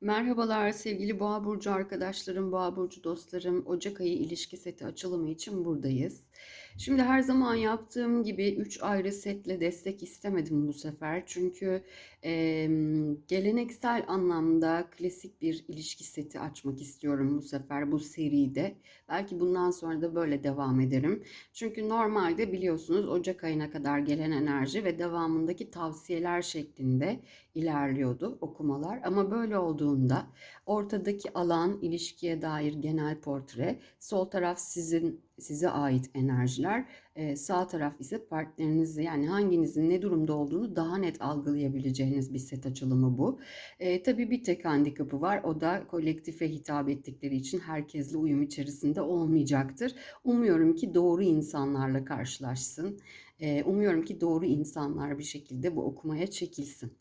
Merhabalar sevgili Boğa burcu arkadaşlarım, Boğa burcu dostlarım. Ocak ayı ilişki seti açılımı için buradayız. Şimdi her zaman yaptığım gibi 3 ayrı setle destek istemedim bu sefer. Çünkü e, geleneksel anlamda klasik bir ilişki seti açmak istiyorum bu sefer bu seride. Belki bundan sonra da böyle devam ederim. Çünkü normalde biliyorsunuz Ocak ayına kadar gelen enerji ve devamındaki tavsiyeler şeklinde ilerliyordu okumalar. Ama böyle olduğunda ortadaki alan ilişkiye dair genel portre, sol taraf sizin size ait enerjiler, e, sağ taraf ise partnerinizi yani hanginizin ne durumda olduğunu daha net algılayabileceğiniz bir set açılımı bu. E, tabii bir tek handikapı var o da kolektife hitap ettikleri için herkesle uyum içerisinde olmayacaktır. Umuyorum ki doğru insanlarla karşılaşsın. E, umuyorum ki doğru insanlar bir şekilde bu okumaya çekilsin.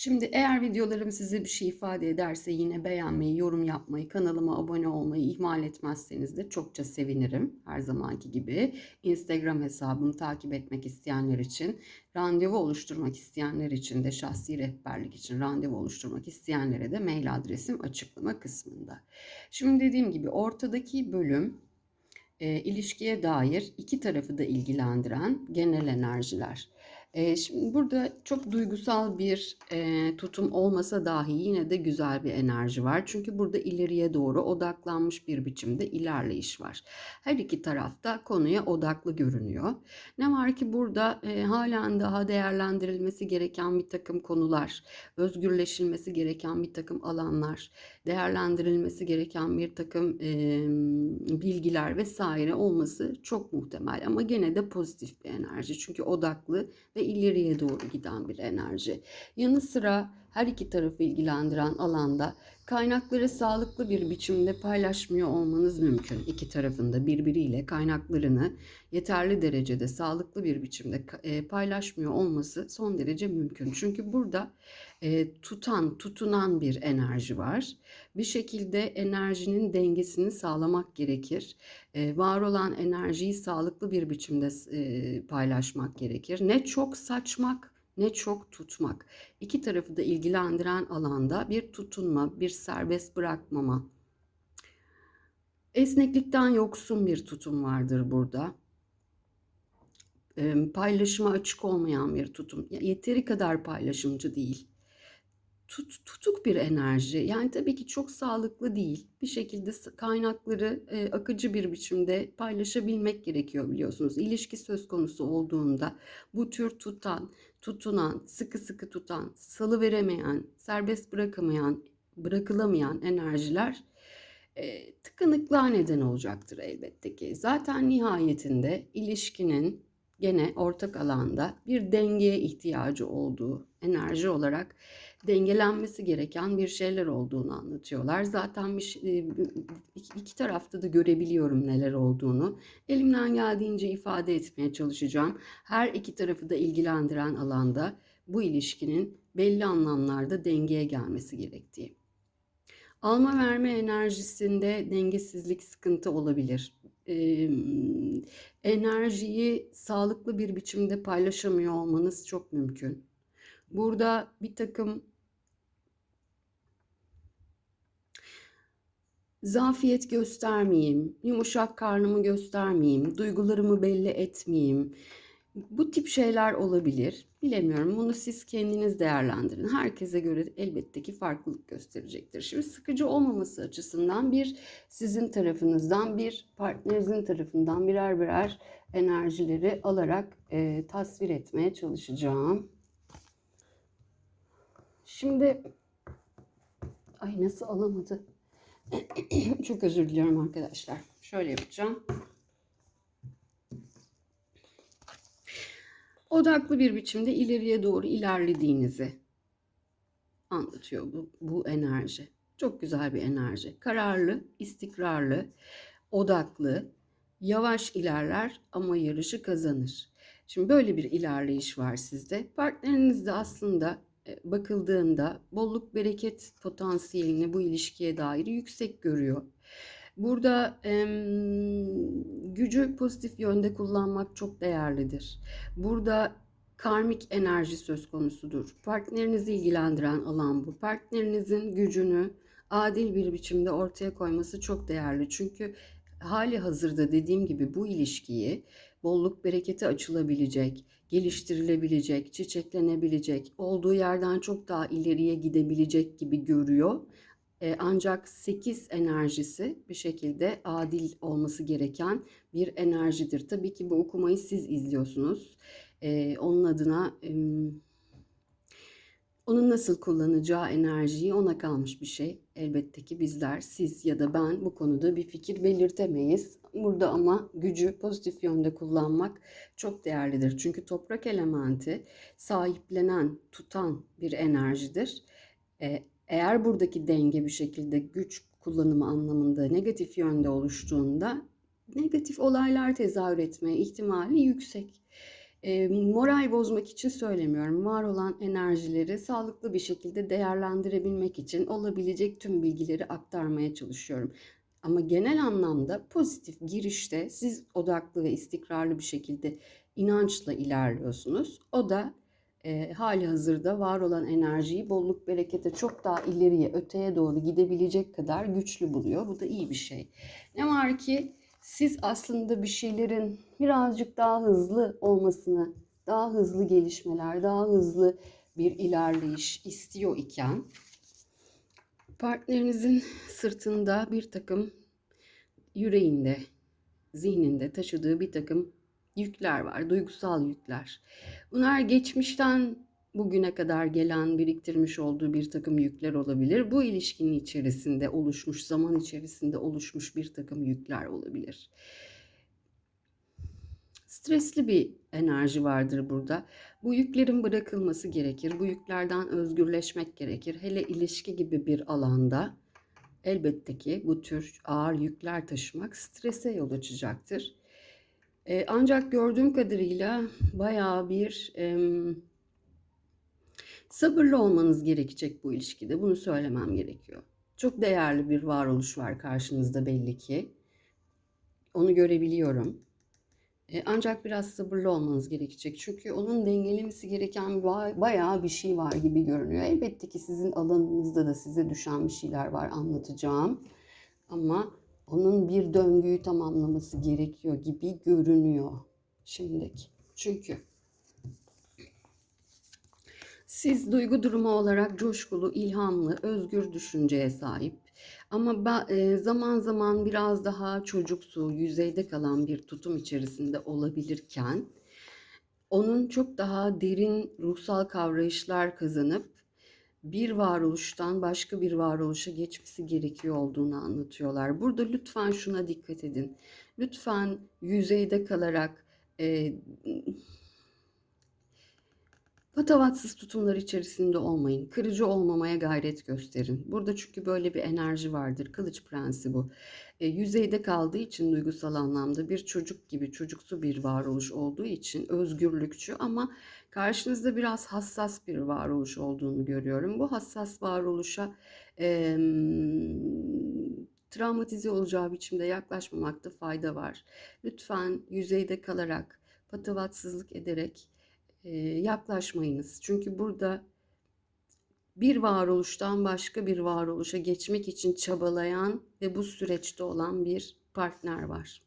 Şimdi eğer videolarım size bir şey ifade ederse yine beğenmeyi, yorum yapmayı, kanalıma abone olmayı ihmal etmezseniz de çokça sevinirim. Her zamanki gibi Instagram hesabımı takip etmek isteyenler için, randevu oluşturmak isteyenler için de şahsi rehberlik için randevu oluşturmak isteyenlere de mail adresim açıklama kısmında. Şimdi dediğim gibi ortadaki bölüm e, ilişkiye dair iki tarafı da ilgilendiren genel enerjiler. E, şimdi burada çok duygusal bir e, tutum olmasa dahi yine de güzel bir enerji var. Çünkü burada ileriye doğru odaklanmış bir biçimde ilerleyiş var. Her iki tarafta konuya odaklı görünüyor. Ne var ki burada e, halen daha değerlendirilmesi gereken bir takım konular, özgürleşilmesi gereken bir takım alanlar, değerlendirilmesi gereken bir takım e, bilgiler vesaire olması çok muhtemel. Ama gene de pozitif bir enerji. Çünkü odaklı ve ileriye doğru giden bir enerji. Yanı sıra her iki tarafı ilgilendiren alanda kaynakları sağlıklı bir biçimde paylaşmıyor olmanız mümkün. İki tarafında birbiriyle kaynaklarını yeterli derecede sağlıklı bir biçimde e, paylaşmıyor olması son derece mümkün. Çünkü burada e, tutan, tutunan bir enerji var. Bir şekilde enerjinin dengesini sağlamak gerekir. E, var olan enerjiyi sağlıklı bir biçimde paylaşmak gerekir. Ne çok saçmak ne çok tutmak. İki tarafı da ilgilendiren alanda bir tutunma, bir serbest bırakmama. Esneklikten yoksun bir tutum vardır burada. Paylaşıma açık olmayan bir tutum. Yeteri kadar paylaşımcı değil tut, tutuk bir enerji. Yani tabii ki çok sağlıklı değil. Bir şekilde kaynakları e, akıcı bir biçimde paylaşabilmek gerekiyor biliyorsunuz. İlişki söz konusu olduğunda bu tür tutan, tutunan, sıkı sıkı tutan, salı veremeyen, serbest bırakamayan, bırakılamayan enerjiler e, tıkanıklığa neden olacaktır elbette ki. Zaten nihayetinde ilişkinin gene ortak alanda bir dengeye ihtiyacı olduğu enerji olarak dengelenmesi gereken bir şeyler olduğunu anlatıyorlar. Zaten bir, e, iki tarafta da görebiliyorum neler olduğunu. Elimden geldiğince ifade etmeye çalışacağım. Her iki tarafı da ilgilendiren alanda bu ilişkinin belli anlamlarda dengeye gelmesi gerektiği. Alma verme enerjisinde dengesizlik sıkıntı olabilir. Ee, enerjiyi sağlıklı bir biçimde paylaşamıyor olmanız çok mümkün. Burada bir takım zafiyet göstermeyeyim, yumuşak karnımı göstermeyeyim, duygularımı belli etmeyeyim. Bu tip şeyler olabilir. Bilemiyorum. Bunu siz kendiniz değerlendirin. Herkese göre elbette ki farklılık gösterecektir. Şimdi sıkıcı olmaması açısından bir sizin tarafınızdan bir partnerinizin tarafından birer birer enerjileri alarak e, tasvir etmeye çalışacağım. Şimdi ay nasıl alamadı? Çok özür diliyorum arkadaşlar. Şöyle yapacağım. Odaklı bir biçimde ileriye doğru ilerlediğinizi anlatıyor bu, bu enerji. Çok güzel bir enerji. Kararlı, istikrarlı, odaklı, yavaş ilerler ama yarışı kazanır. Şimdi böyle bir ilerleyiş var sizde. Partneriniz de aslında bakıldığında bolluk bereket potansiyelini bu ilişkiye dair yüksek görüyor. Burada e, gücü pozitif yönde kullanmak çok değerlidir. Burada karmik enerji söz konusudur. Partnerinizi ilgilendiren alan bu. Partnerinizin gücünü adil bir biçimde ortaya koyması çok değerli. Çünkü hali hazırda dediğim gibi bu ilişkiyi bolluk bereketi açılabilecek, geliştirilebilecek, çiçeklenebilecek, olduğu yerden çok daha ileriye gidebilecek gibi görüyor. E, ancak 8 enerjisi bir şekilde adil olması gereken bir enerjidir. Tabii ki bu okumayı siz izliyorsunuz. E, onun adına e, onun nasıl kullanacağı enerjiyi ona kalmış bir şey. Elbette ki bizler, siz ya da ben bu konuda bir fikir belirtemeyiz. Burada ama gücü pozitif yönde kullanmak çok değerlidir. Çünkü toprak elementi sahiplenen, tutan bir enerjidir. Ee, eğer buradaki denge bir şekilde güç kullanımı anlamında negatif yönde oluştuğunda negatif olaylar tezahür etmeye ihtimali yüksek. E, moral bozmak için söylemiyorum. Var olan enerjileri sağlıklı bir şekilde değerlendirebilmek için olabilecek tüm bilgileri aktarmaya çalışıyorum. Ama genel anlamda pozitif girişte siz odaklı ve istikrarlı bir şekilde inançla ilerliyorsunuz. O da e, hali hazırda var olan enerjiyi bolluk berekete çok daha ileriye öteye doğru gidebilecek kadar güçlü buluyor. Bu da iyi bir şey. Ne var ki siz aslında bir şeylerin birazcık daha hızlı olmasını, daha hızlı gelişmeler, daha hızlı bir ilerleyiş istiyor iken partnerinizin sırtında bir takım yüreğinde, zihninde taşıdığı bir takım yükler var, duygusal yükler. Bunlar geçmişten bugüne kadar gelen, biriktirmiş olduğu bir takım yükler olabilir. Bu ilişkinin içerisinde oluşmuş, zaman içerisinde oluşmuş bir takım yükler olabilir. Stresli bir enerji vardır burada. Bu yüklerin bırakılması gerekir. Bu yüklerden özgürleşmek gerekir. Hele ilişki gibi bir alanda elbette ki bu tür ağır yükler taşımak strese yol açacaktır. Ee, ancak gördüğüm kadarıyla bayağı bir e, Sabırlı olmanız gerekecek bu ilişkide. Bunu söylemem gerekiyor. Çok değerli bir varoluş var karşınızda belli ki. Onu görebiliyorum. E, ancak biraz sabırlı olmanız gerekecek. Çünkü onun dengelemesi gereken bayağı bir şey var gibi görünüyor. Elbette ki sizin alanınızda da size düşen bir şeyler var anlatacağım. Ama onun bir döngüyü tamamlaması gerekiyor gibi görünüyor şimdiki. Çünkü siz duygu durumu olarak coşkulu, ilhamlı, özgür düşünceye sahip ama e, zaman zaman biraz daha çocuksu, yüzeyde kalan bir tutum içerisinde olabilirken onun çok daha derin ruhsal kavrayışlar kazanıp bir varoluştan başka bir varoluşa geçmesi gerekiyor olduğunu anlatıyorlar. Burada lütfen şuna dikkat edin. Lütfen yüzeyde kalarak e, Patavatsız tutumlar içerisinde olmayın. Kırıcı olmamaya gayret gösterin. Burada çünkü böyle bir enerji vardır. Kılıç prensi bu. E, yüzeyde kaldığı için duygusal anlamda bir çocuk gibi çocuksu bir varoluş olduğu için özgürlükçü ama karşınızda biraz hassas bir varoluş olduğunu görüyorum. Bu hassas varoluşa e, travmatize olacağı biçimde yaklaşmamakta fayda var. Lütfen yüzeyde kalarak, patavatsızlık ederek yaklaşmayınız. Çünkü burada bir varoluştan başka bir varoluşa geçmek için çabalayan ve bu süreçte olan bir partner var.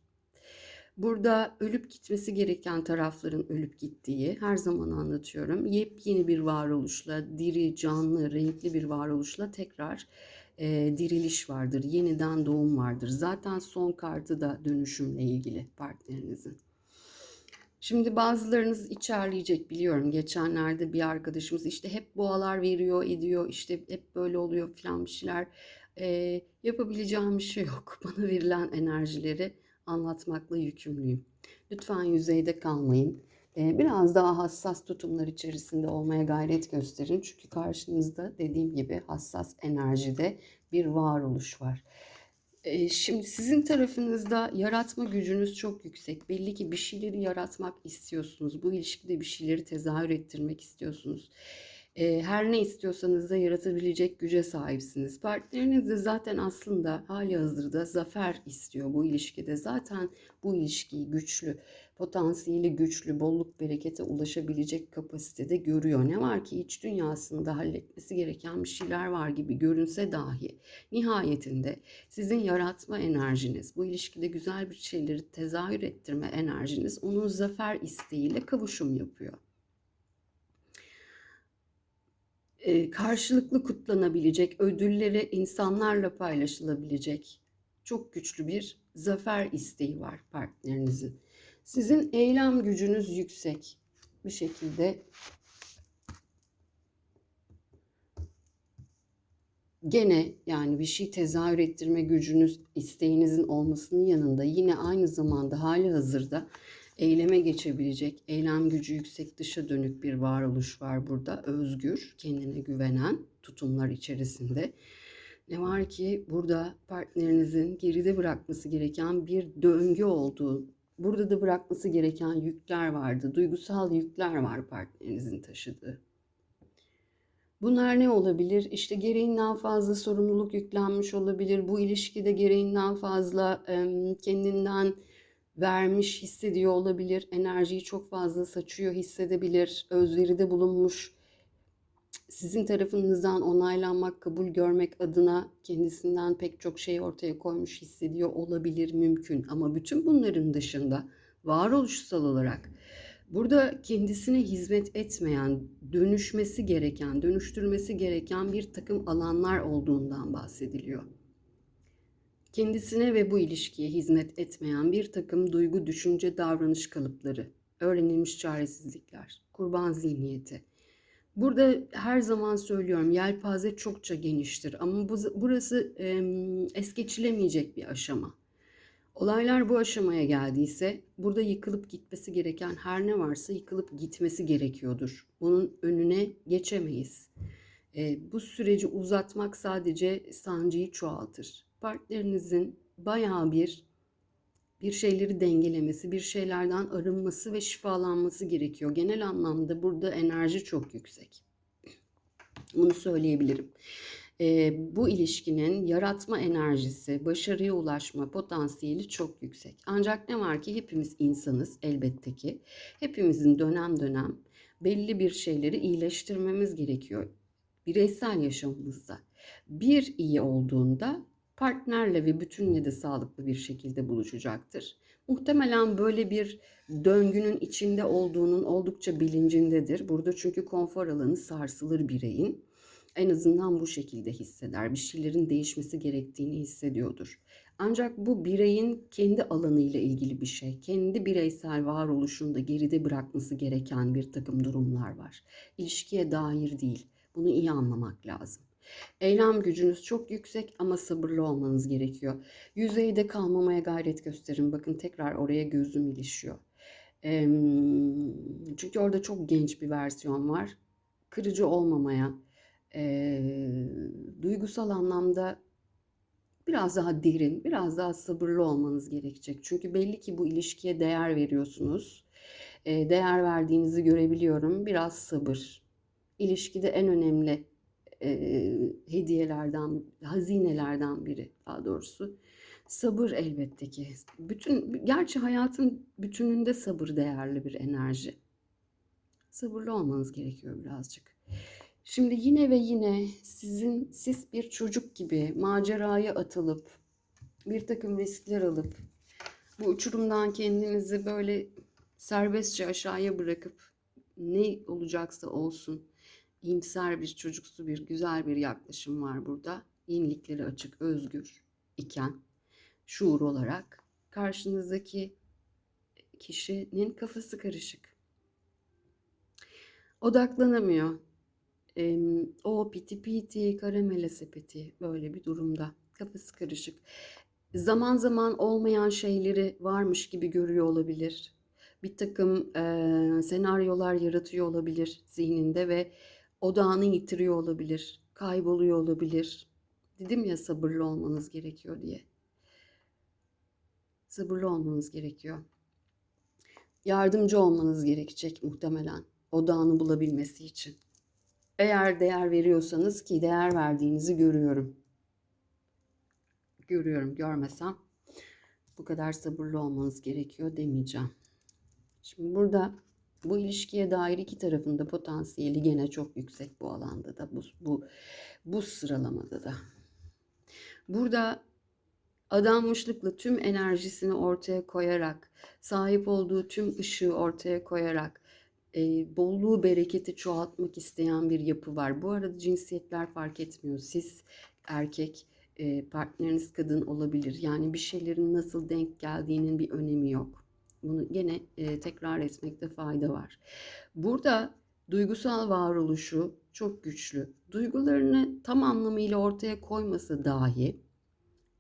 Burada ölüp gitmesi gereken tarafların ölüp gittiği her zaman anlatıyorum. Yepyeni bir varoluşla, diri, canlı, renkli bir varoluşla tekrar e, diriliş vardır. Yeniden doğum vardır. Zaten son kartı da dönüşümle ilgili partnerinizin. Şimdi bazılarınız içerleyecek biliyorum. Geçenlerde bir arkadaşımız işte hep boğalar veriyor, ediyor, işte hep böyle oluyor falan bir şeyler. Ee, yapabileceğim bir şey yok. Bana verilen enerjileri anlatmakla yükümlüyüm. Lütfen yüzeyde kalmayın. Ee, biraz daha hassas tutumlar içerisinde olmaya gayret gösterin. Çünkü karşınızda dediğim gibi hassas enerjide bir varoluş var. Şimdi sizin tarafınızda yaratma gücünüz çok yüksek. Belli ki bir şeyleri yaratmak istiyorsunuz. Bu ilişkide bir şeyleri tezahür ettirmek istiyorsunuz. Her ne istiyorsanız da yaratabilecek güce sahipsiniz. Partneriniz de zaten aslında hali hazırda zafer istiyor bu ilişkide. Zaten bu ilişkiyi güçlü, potansiyeli güçlü, bolluk berekete ulaşabilecek kapasitede görüyor. Ne var ki iç dünyasında halletmesi gereken bir şeyler var gibi görünse dahi nihayetinde sizin yaratma enerjiniz, bu ilişkide güzel bir şeyleri tezahür ettirme enerjiniz onun zafer isteğiyle kavuşum yapıyor. e, karşılıklı kutlanabilecek, ödülleri insanlarla paylaşılabilecek çok güçlü bir zafer isteği var partnerinizin. Sizin eylem gücünüz yüksek bir şekilde gene yani bir şey tezahür ettirme gücünüz, isteğinizin olmasının yanında yine aynı zamanda hali hazırda eyleme geçebilecek, eylem gücü yüksek dışa dönük bir varoluş var burada. Özgür, kendine güvenen tutumlar içerisinde. Ne var ki burada partnerinizin geride bırakması gereken bir döngü olduğu, burada da bırakması gereken yükler vardı. Duygusal yükler var partnerinizin taşıdığı. Bunlar ne olabilir? İşte gereğinden fazla sorumluluk yüklenmiş olabilir. Bu ilişkide gereğinden fazla kendinden vermiş hissediyor olabilir. Enerjiyi çok fazla saçıyor hissedebilir. Özveride bulunmuş. Sizin tarafınızdan onaylanmak, kabul görmek adına kendisinden pek çok şey ortaya koymuş hissediyor olabilir mümkün. Ama bütün bunların dışında varoluşsal olarak burada kendisine hizmet etmeyen, dönüşmesi gereken, dönüştürmesi gereken bir takım alanlar olduğundan bahsediliyor kendisine ve bu ilişkiye hizmet etmeyen bir takım duygu, düşünce, davranış kalıpları, öğrenilmiş çaresizlikler, kurban zihniyeti. Burada her zaman söylüyorum yelpaze çokça geniştir ama bu, burası e, es geçilemeyecek bir aşama. Olaylar bu aşamaya geldiyse burada yıkılıp gitmesi gereken her ne varsa yıkılıp gitmesi gerekiyordur. Bunun önüne geçemeyiz. E, bu süreci uzatmak sadece sancıyı çoğaltır partnerinizin bayağı bir bir şeyleri dengelemesi, bir şeylerden arınması ve şifalanması gerekiyor. Genel anlamda burada enerji çok yüksek. Bunu söyleyebilirim. E, bu ilişkinin yaratma enerjisi, başarıya ulaşma potansiyeli çok yüksek. Ancak ne var ki hepimiz insanız elbette ki. Hepimizin dönem dönem belli bir şeyleri iyileştirmemiz gerekiyor bireysel yaşamımızda. Bir iyi olduğunda partnerle ve bütünle de sağlıklı bir şekilde buluşacaktır. Muhtemelen böyle bir döngünün içinde olduğunun oldukça bilincindedir. Burada çünkü konfor alanı sarsılır bireyin. En azından bu şekilde hisseder. Bir şeylerin değişmesi gerektiğini hissediyordur. Ancak bu bireyin kendi alanıyla ilgili bir şey. Kendi bireysel varoluşunda geride bırakması gereken bir takım durumlar var. İlişkiye dair değil. Bunu iyi anlamak lazım. Eylem gücünüz çok yüksek ama sabırlı olmanız gerekiyor. Yüzeyde kalmamaya gayret gösterin. Bakın tekrar oraya gözüm ilişiyor. çünkü orada çok genç bir versiyon var. Kırıcı olmamaya, duygusal anlamda biraz daha derin, biraz daha sabırlı olmanız gerekecek. Çünkü belli ki bu ilişkiye değer veriyorsunuz. değer verdiğinizi görebiliyorum. Biraz sabır. İlişkide en önemli e, hediyelerden, hazinelerden biri daha doğrusu. Sabır elbette ki. Bütün, gerçi hayatın bütününde sabır değerli bir enerji. Sabırlı olmanız gerekiyor birazcık. Şimdi yine ve yine sizin siz bir çocuk gibi maceraya atılıp bir takım riskler alıp bu uçurumdan kendinizi böyle serbestçe aşağıya bırakıp ne olacaksa olsun iyimser bir çocuksu bir güzel bir yaklaşım var burada. Yeniliklere açık, özgür iken şuur olarak karşınızdaki kişinin kafası karışık. Odaklanamıyor. E, o piti piti karamele sepeti böyle bir durumda. Kafası karışık. Zaman zaman olmayan şeyleri varmış gibi görüyor olabilir. Bir takım e, senaryolar yaratıyor olabilir zihninde ve odağını yitiriyor olabilir, kayboluyor olabilir. Dedim ya sabırlı olmanız gerekiyor diye. Sabırlı olmanız gerekiyor. Yardımcı olmanız gerekecek muhtemelen odağını bulabilmesi için. Eğer değer veriyorsanız ki değer verdiğinizi görüyorum. Görüyorum, görmesem bu kadar sabırlı olmanız gerekiyor demeyeceğim. Şimdi burada bu ilişkiye dair iki tarafında potansiyeli gene çok yüksek bu alanda da bu bu bu sıralamada da. Burada adanmışlıkla tüm enerjisini ortaya koyarak, sahip olduğu tüm ışığı ortaya koyarak, e, bolluğu, bereketi çoğaltmak isteyen bir yapı var. Bu arada cinsiyetler fark etmiyor. Siz erkek, e, partneriniz kadın olabilir. Yani bir şeylerin nasıl denk geldiğinin bir önemi yok. Bunu gene e, tekrar etmekte fayda var. Burada duygusal varoluşu çok güçlü. Duygularını tam anlamıyla ortaya koymasa dahi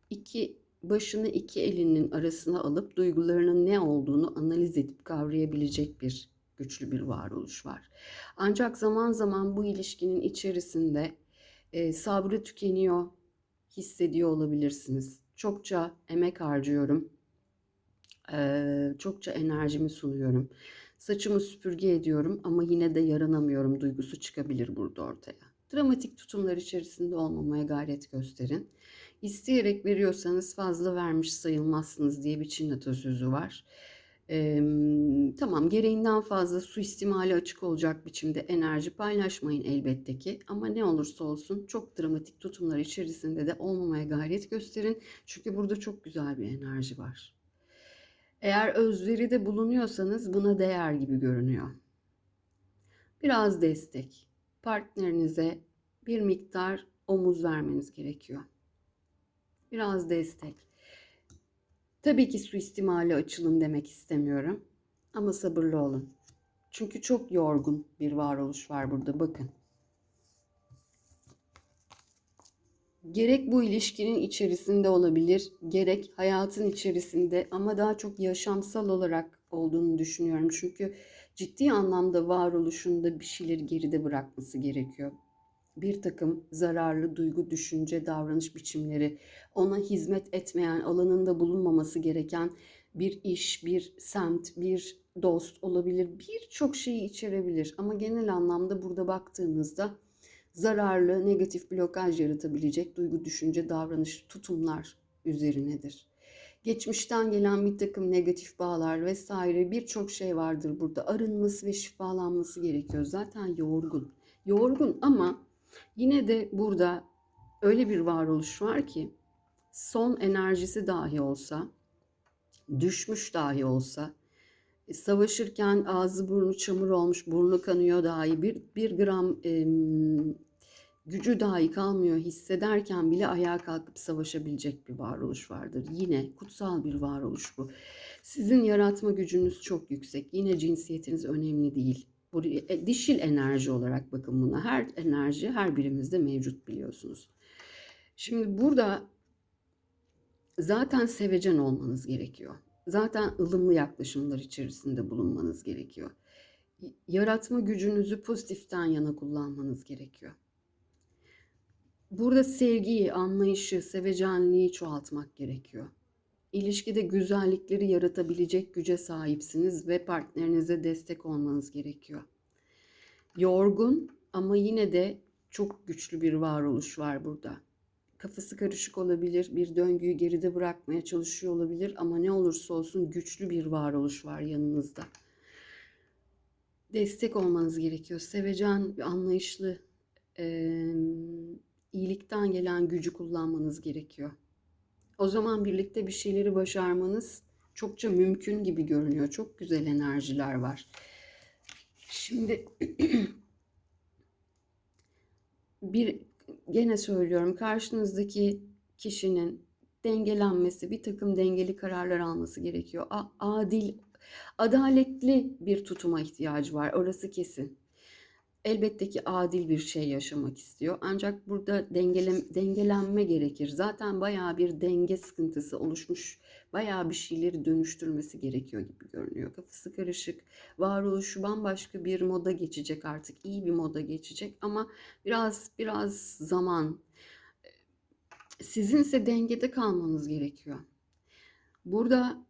iki başını iki elinin arasına alıp duygularının ne olduğunu analiz edip kavrayabilecek bir güçlü bir varoluş var. Ancak zaman zaman bu ilişkinin içerisinde e, sabrı tükeniyor, hissediyor olabilirsiniz. Çokça emek harcıyorum, çokça enerjimi sunuyorum. Saçımı süpürge ediyorum ama yine de yaranamıyorum duygusu çıkabilir burada ortaya. Dramatik tutumlar içerisinde olmamaya gayret gösterin. İsteyerek veriyorsanız fazla vermiş sayılmazsınız diye bir Çin atasözü var. Ee, tamam gereğinden fazla suistimali açık olacak biçimde enerji paylaşmayın elbette ki ama ne olursa olsun çok dramatik tutumlar içerisinde de olmamaya gayret gösterin. Çünkü burada çok güzel bir enerji var. Eğer özveride bulunuyorsanız buna değer gibi görünüyor. Biraz destek, partnerinize bir miktar omuz vermeniz gerekiyor. Biraz destek. Tabii ki suistimali açılın demek istemiyorum. Ama sabırlı olun. Çünkü çok yorgun bir varoluş var burada bakın. Gerek bu ilişkinin içerisinde olabilir, gerek hayatın içerisinde ama daha çok yaşamsal olarak olduğunu düşünüyorum. Çünkü ciddi anlamda varoluşunda bir şeyleri geride bırakması gerekiyor bir takım zararlı duygu, düşünce, davranış biçimleri, ona hizmet etmeyen, alanında bulunmaması gereken bir iş, bir semt, bir dost olabilir. Birçok şeyi içerebilir ama genel anlamda burada baktığımızda zararlı, negatif blokaj yaratabilecek duygu, düşünce, davranış, tutumlar üzerinedir. Geçmişten gelen bir takım negatif bağlar vesaire birçok şey vardır burada. Arınması ve şifalanması gerekiyor. Zaten yorgun. Yorgun ama Yine de burada öyle bir varoluş var ki son enerjisi dahi olsa, düşmüş dahi olsa, savaşırken ağzı burnu çamur olmuş, burnu kanıyor dahi bir, bir gram e, gücü dahi kalmıyor hissederken bile ayağa kalkıp savaşabilecek bir varoluş vardır. Yine kutsal bir varoluş bu. Sizin yaratma gücünüz çok yüksek. Yine cinsiyetiniz önemli değil. Buraya, e, dişil enerji olarak bakın buna. Her enerji her birimizde mevcut biliyorsunuz. Şimdi burada zaten sevecen olmanız gerekiyor. Zaten ılımlı yaklaşımlar içerisinde bulunmanız gerekiyor. Yaratma gücünüzü pozitiften yana kullanmanız gerekiyor. Burada sevgiyi, anlayışı, sevecenliği çoğaltmak gerekiyor. İlişkide güzellikleri yaratabilecek güce sahipsiniz ve partnerinize destek olmanız gerekiyor. Yorgun ama yine de çok güçlü bir varoluş var burada. Kafası karışık olabilir, bir döngüyü geride bırakmaya çalışıyor olabilir ama ne olursa olsun güçlü bir varoluş var yanınızda. Destek olmanız gerekiyor. Sevecen, anlayışlı, e, iyilikten gelen gücü kullanmanız gerekiyor. O zaman birlikte bir şeyleri başarmanız çokça mümkün gibi görünüyor. Çok güzel enerjiler var. Şimdi bir gene söylüyorum karşınızdaki kişinin dengelenmesi, bir takım dengeli kararlar alması gerekiyor. Adil, adaletli bir tutuma ihtiyacı var. Orası kesin elbette ki adil bir şey yaşamak istiyor. Ancak burada dengele, dengelenme gerekir. Zaten bayağı bir denge sıkıntısı oluşmuş. Bayağı bir şeyleri dönüştürmesi gerekiyor gibi görünüyor. Kafası karışık. Varoluşu bambaşka bir moda geçecek artık. iyi bir moda geçecek ama biraz biraz zaman sizinse dengede kalmanız gerekiyor. Burada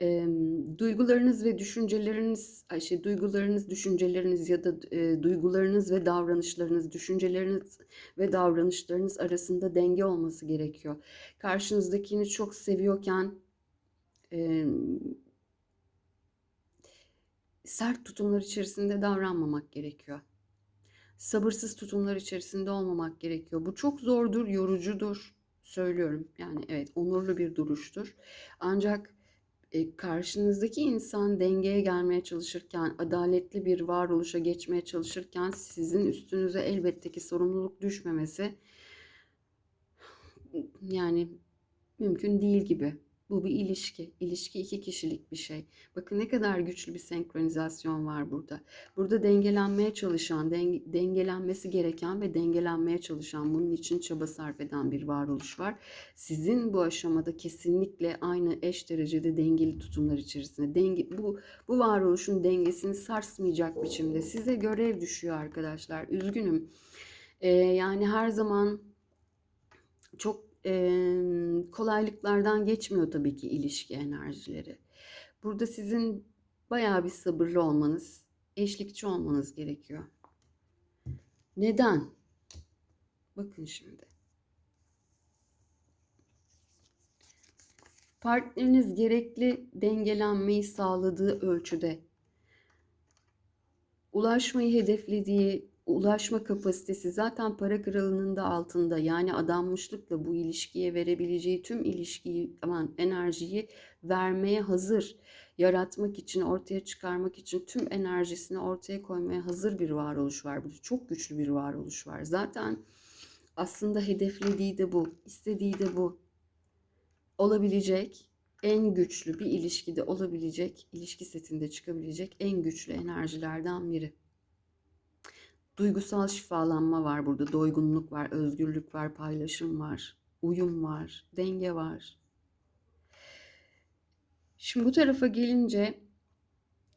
Emm, duygularınız ve düşünceleriniz, şey, duygularınız, düşünceleriniz ya da eee, duygularınız ve davranışlarınız, düşünceleriniz ve davranışlarınız arasında denge olması gerekiyor. Karşınızdakini çok seviyorken, emm sert tutumlar içerisinde davranmamak gerekiyor. Sabırsız tutumlar içerisinde olmamak gerekiyor. Bu çok zordur, yorucudur. Söylüyorum. Yani evet, onurlu bir duruştur. Ancak e, karşınızdaki insan dengeye gelmeye çalışırken, adaletli bir varoluşa geçmeye çalışırken sizin üstünüze elbette ki sorumluluk düşmemesi yani mümkün değil gibi. Bu bir ilişki. İlişki iki kişilik bir şey. Bakın ne kadar güçlü bir senkronizasyon var burada. Burada dengelenmeye çalışan, denge, dengelenmesi gereken ve dengelenmeye çalışan, bunun için çaba sarf eden bir varoluş var. Sizin bu aşamada kesinlikle aynı eş derecede dengeli tutumlar içerisinde. Denge, bu, bu varoluşun dengesini sarsmayacak biçimde size görev düşüyor arkadaşlar. Üzgünüm. Ee, yani her zaman çok Eee, kolaylıklardan geçmiyor tabii ki ilişki enerjileri. Burada sizin bayağı bir sabırlı olmanız, eşlikçi olmanız gerekiyor. Neden? Bakın şimdi. Partneriniz gerekli dengelenmeyi sağladığı ölçüde ulaşmayı hedeflediği ulaşma kapasitesi zaten para kralının da altında. Yani adanmışlıkla bu ilişkiye verebileceği tüm ilişkiyi, aman enerjiyi vermeye hazır. Yaratmak için, ortaya çıkarmak için tüm enerjisini ortaya koymaya hazır bir varoluş var. Burada çok güçlü bir varoluş var. Zaten aslında hedeflediği de bu, istediği de bu. Olabilecek en güçlü bir ilişkide olabilecek, ilişki setinde çıkabilecek en güçlü enerjilerden biri. Duygusal şifalanma var burada. Doygunluk var, özgürlük var, paylaşım var, uyum var, denge var. Şimdi bu tarafa gelince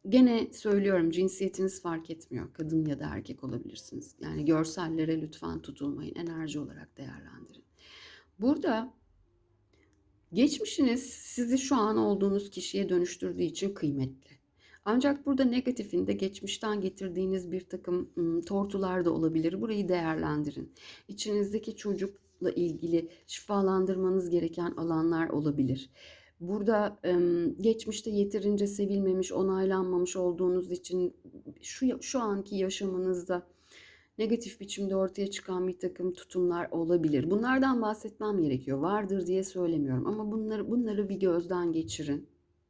gene söylüyorum cinsiyetiniz fark etmiyor. Kadın ya da erkek olabilirsiniz. Yani görsellere lütfen tutulmayın. Enerji olarak değerlendirin. Burada geçmişiniz sizi şu an olduğunuz kişiye dönüştürdüğü için kıymetli. Ancak burada negatifinde geçmişten getirdiğiniz bir takım ım, tortular da olabilir. Burayı değerlendirin. İçinizdeki çocukla ilgili şifalandırmanız gereken alanlar olabilir. Burada geçmişte yeterince sevilmemiş, onaylanmamış olduğunuz için şu, şu anki yaşamınızda negatif biçimde ortaya çıkan bir takım tutumlar olabilir. Bunlardan bahsetmem gerekiyor. Vardır diye söylemiyorum ama bunları bunları bir gözden geçirin.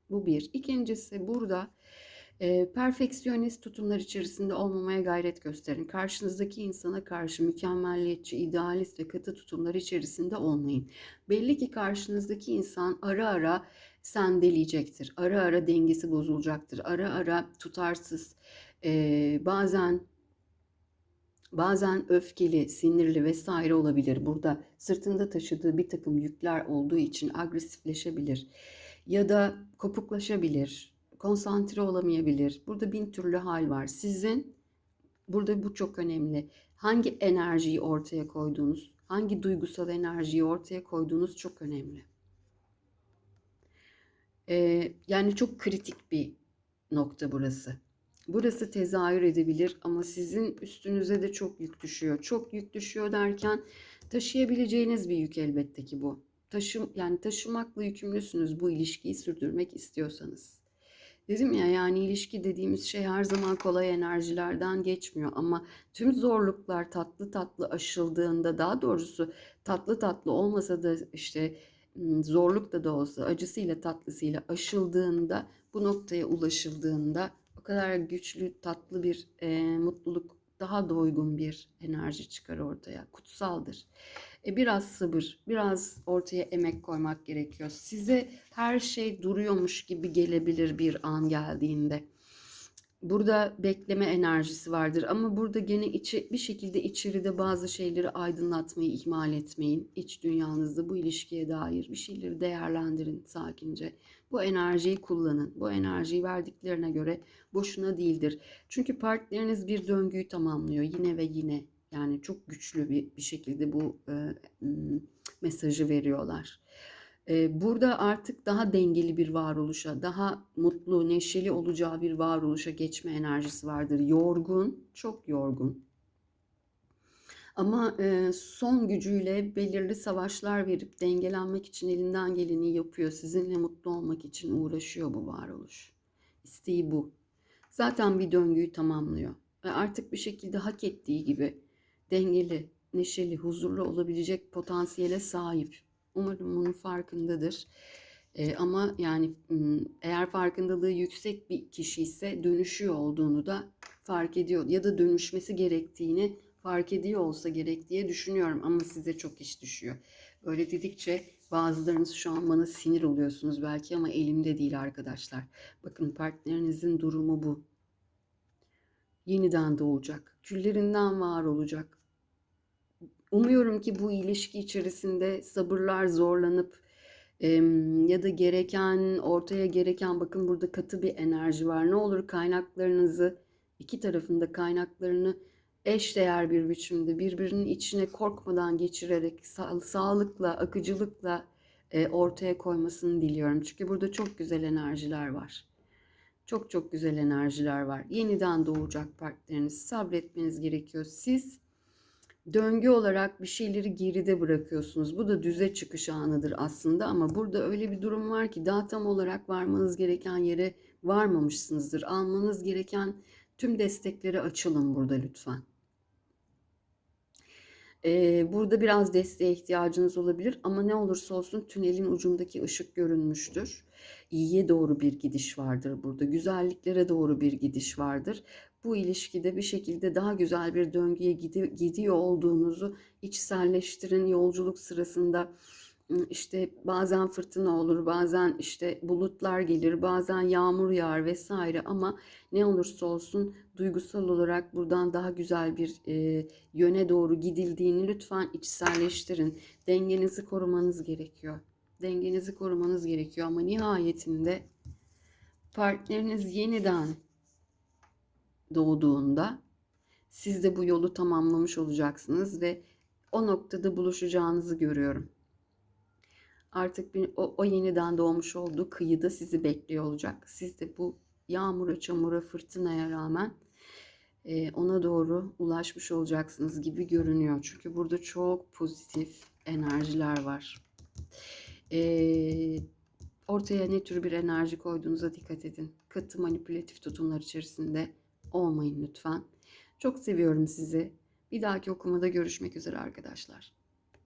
Bu bir. İkincisi burada e, perfeksiyonist tutumlar içerisinde olmamaya gayret gösterin. Karşınızdaki insana karşı mükemmelliyetçi, idealist ve katı tutumlar içerisinde olmayın. Belli ki karşınızdaki insan ara ara sendeleyecektir. Ara ara dengesi bozulacaktır. Ara ara tutarsız, e, bazen bazen öfkeli, sinirli vesaire olabilir. Burada sırtında taşıdığı bir takım yükler olduğu için agresifleşebilir ya da kopuklaşabilir konsantre olamayabilir. Burada bin türlü hal var. Sizin burada bu çok önemli. Hangi enerjiyi ortaya koyduğunuz, hangi duygusal enerjiyi ortaya koyduğunuz çok önemli. Ee, yani çok kritik bir nokta burası. Burası tezahür edebilir ama sizin üstünüze de çok yük düşüyor. Çok yük düşüyor derken taşıyabileceğiniz bir yük elbette ki bu. Taşım yani taşımakla yükümlüsünüz bu ilişkiyi sürdürmek istiyorsanız. Dedim ya yani ilişki dediğimiz şey her zaman kolay enerjilerden geçmiyor ama tüm zorluklar tatlı tatlı aşıldığında daha doğrusu tatlı tatlı olmasa da işte zorluk da da olsa acısıyla tatlısıyla aşıldığında bu noktaya ulaşıldığında o kadar güçlü tatlı bir e, mutluluk daha doygun bir enerji çıkar ortaya kutsaldır. E, biraz sabır, biraz ortaya emek koymak gerekiyor. Size her şey duruyormuş gibi gelebilir bir an geldiğinde. Burada bekleme enerjisi vardır ama burada gene içi, bir şekilde içeride bazı şeyleri aydınlatmayı ihmal etmeyin. İç dünyanızda bu ilişkiye dair bir şeyleri değerlendirin sakince. Bu enerjiyi kullanın. Bu enerjiyi verdiklerine göre boşuna değildir. Çünkü partneriniz bir döngüyü tamamlıyor yine ve yine. Yani çok güçlü bir, bir şekilde bu e, mesajı veriyorlar. Ee, burada artık daha dengeli bir varoluşa, daha mutlu, neşeli olacağı bir varoluşa geçme enerjisi vardır. Yorgun, çok yorgun. Ama e, son gücüyle belirli savaşlar verip dengelenmek için elinden geleni yapıyor. Sizinle mutlu olmak için uğraşıyor bu varoluş. İsteği bu. Zaten bir döngüyü tamamlıyor. Ve artık bir şekilde hak ettiği gibi dengeli, neşeli, huzurlu olabilecek potansiyele sahip. Umarım bunun farkındadır. Ee, ama yani eğer farkındalığı yüksek bir kişi ise dönüşüyor olduğunu da fark ediyor ya da dönüşmesi gerektiğini fark ediyor olsa gerek diye düşünüyorum ama size çok iş düşüyor. Böyle dedikçe bazılarınız şu an bana sinir oluyorsunuz belki ama elimde değil arkadaşlar. Bakın partnerinizin durumu bu. Yeniden doğacak. Küllerinden var olacak. Umuyorum ki bu ilişki içerisinde sabırlar zorlanıp em, ya da gereken, ortaya gereken bakın burada katı bir enerji var. Ne olur kaynaklarınızı, iki tarafında kaynaklarını eşdeğer bir biçimde birbirinin içine korkmadan geçirerek sa- sağlıkla, akıcılıkla e, ortaya koymasını diliyorum. Çünkü burada çok güzel enerjiler var. Çok çok güzel enerjiler var. Yeniden doğacak partneriniz. Sabretmeniz gerekiyor. Siz döngü olarak bir şeyleri geride bırakıyorsunuz. Bu da düze çıkış anıdır aslında ama burada öyle bir durum var ki daha tam olarak varmanız gereken yere varmamışsınızdır. Almanız gereken tüm destekleri açılın burada lütfen. Ee, burada biraz desteğe ihtiyacınız olabilir ama ne olursa olsun tünelin ucundaki ışık görünmüştür. İyiye doğru bir gidiş vardır burada. Güzelliklere doğru bir gidiş vardır. Bu ilişkide bir şekilde daha güzel bir döngüye gidi- gidiyor olduğunuzu içselleştirin. Yolculuk sırasında ım, işte bazen fırtına olur, bazen işte bulutlar gelir, bazen yağmur yağar vesaire ama ne olursa olsun duygusal olarak buradan daha güzel bir e, yöne doğru gidildiğini lütfen içselleştirin. Dengenizi korumanız gerekiyor. Dengenizi korumanız gerekiyor ama nihayetinde partneriniz yeniden doğduğunda siz de bu yolu tamamlamış olacaksınız ve o noktada buluşacağınızı görüyorum. Artık bir, o, o yeniden doğmuş olduğu kıyıda sizi bekliyor olacak. Siz de bu yağmura, çamura, fırtınaya rağmen e, ona doğru ulaşmış olacaksınız gibi görünüyor. Çünkü burada çok pozitif enerjiler var. E, ortaya ne tür bir enerji koyduğunuza dikkat edin. Katı manipülatif tutumlar içerisinde olmayın lütfen. Çok seviyorum sizi. Bir dahaki okumada görüşmek üzere arkadaşlar.